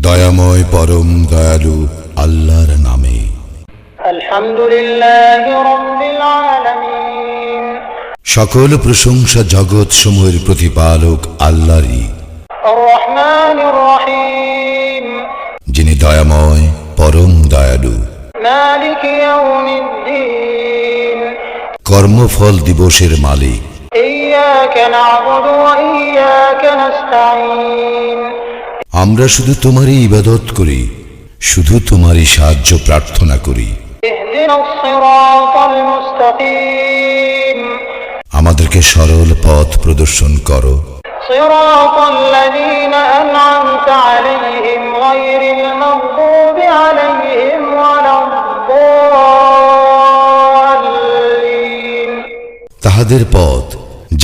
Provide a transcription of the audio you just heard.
দয়াময় পরম দয়ালু আল্লাহর নামে। সকল প্রশংসা জগৎ সমূহের প্রতিপালক আল্লাহরই। যিনি দয়াময় পরম দয়ালু। কর্মফল দিবসের মালিক। আমরা শুধু তোমারই ইবাদত করি শুধু তোমারই সাহায্য প্রার্থনা করি। আমাদেরকে সরল পথ প্রদর্শন করো। তাহাদের পথ